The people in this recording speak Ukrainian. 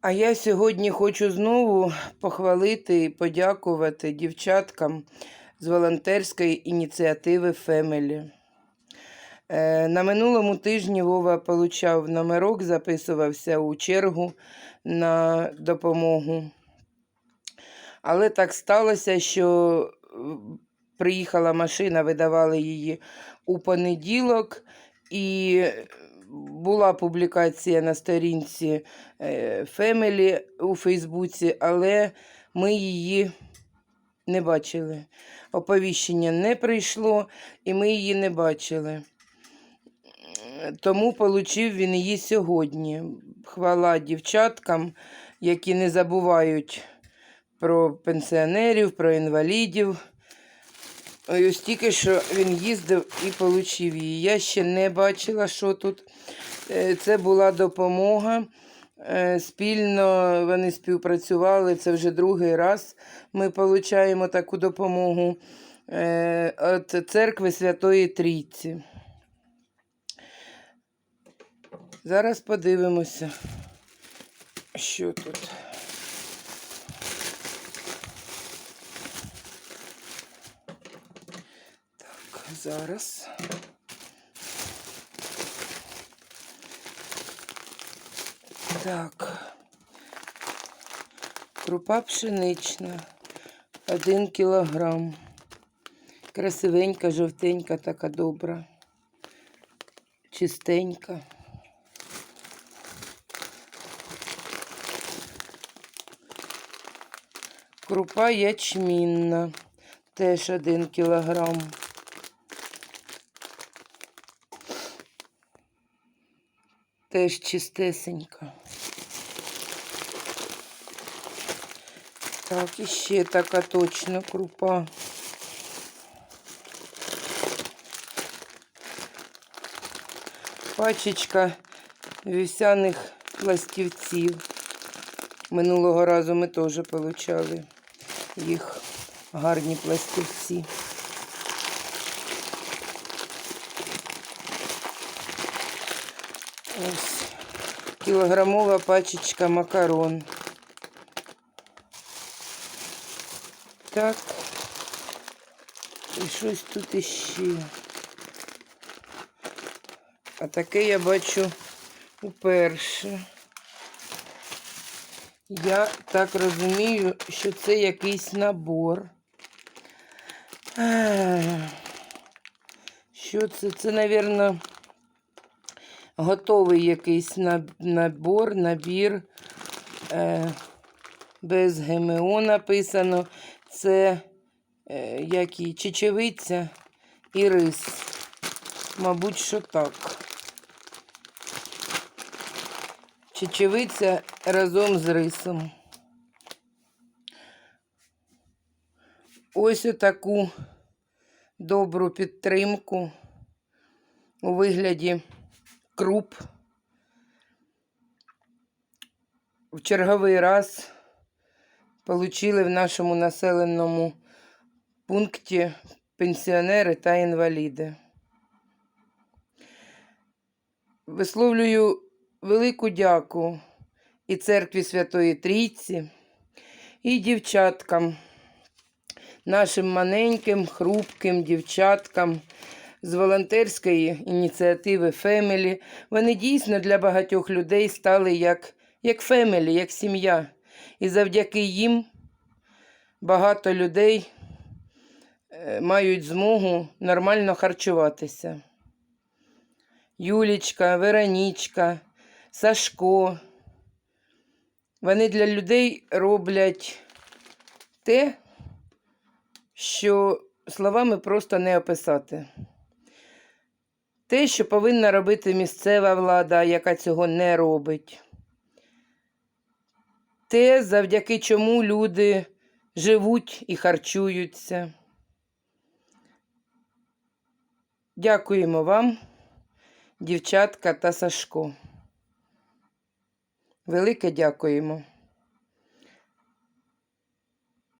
А я сьогодні хочу знову похвалити і подякувати дівчаткам з волонтерської ініціативи Family. Е, На минулому тижні Вова получав номерок, записувався у чергу на допомогу. Але так сталося, що приїхала машина, видавали її у понеділок, і була публікація на сторінці е, Family у Фейсбуці, але ми її не бачили. Оповіщення не прийшло, і ми її не бачили. Тому получив він її сьогодні. Хвала дівчаткам, які не забувають про пенсіонерів, про інвалідів. Ось тільки що він їздив і отримав її. Я ще не бачила, що тут. Е, Це була допомога. Е, Спільно вони співпрацювали. Це вже другий раз ми отримуємо таку допомогу е, від церкви Святої Трійці. Зараз подивимося, що тут. Зараз. Так. Крупа пшенична. Один кілограм. Красивенька, жовтенька, така добра. Чистенька. Крупа ячмінна. Теж один кілограм. Теж чистесенька. Так, і ще така точно крупа. Пачечка вівсяних пластівців. Минулого разу ми теж отримали їх гарні пластівці. Ось кілограмова пачечка макарон. Так. І щось тут іще. А таке я бачу уперше. Я так розумію, що це якийсь набор. Що це? Це, мабуть, готовий якийсь на- набор, набір. Е, без ГМО написано. Це е, як і чечевиця і рис. Мабуть, що так. Чечевиця разом з рисом. Ось отаку добру підтримку у вигляді круп. В черговий раз получили в нашому населеному пункті пенсіонери та інваліди. Висловлюю велику дяку і церкві Святої Трійці, і дівчаткам, нашим маленьким, хрупким дівчаткам з волонтерської ініціативи Фемелі. Вони дійсно для багатьох людей стали як, як фемелі, як сім'я. І завдяки їм багато людей е, мають змогу нормально харчуватися. Юлічка, Веронічка, Сашко. Вони для людей роблять те, що словами просто не описати. Те, що повинна робити місцева влада, яка цього не робить. Те, завдяки чому люди живуть і харчуються. Дякуємо вам, дівчатка та Сашко. Велике дякуємо.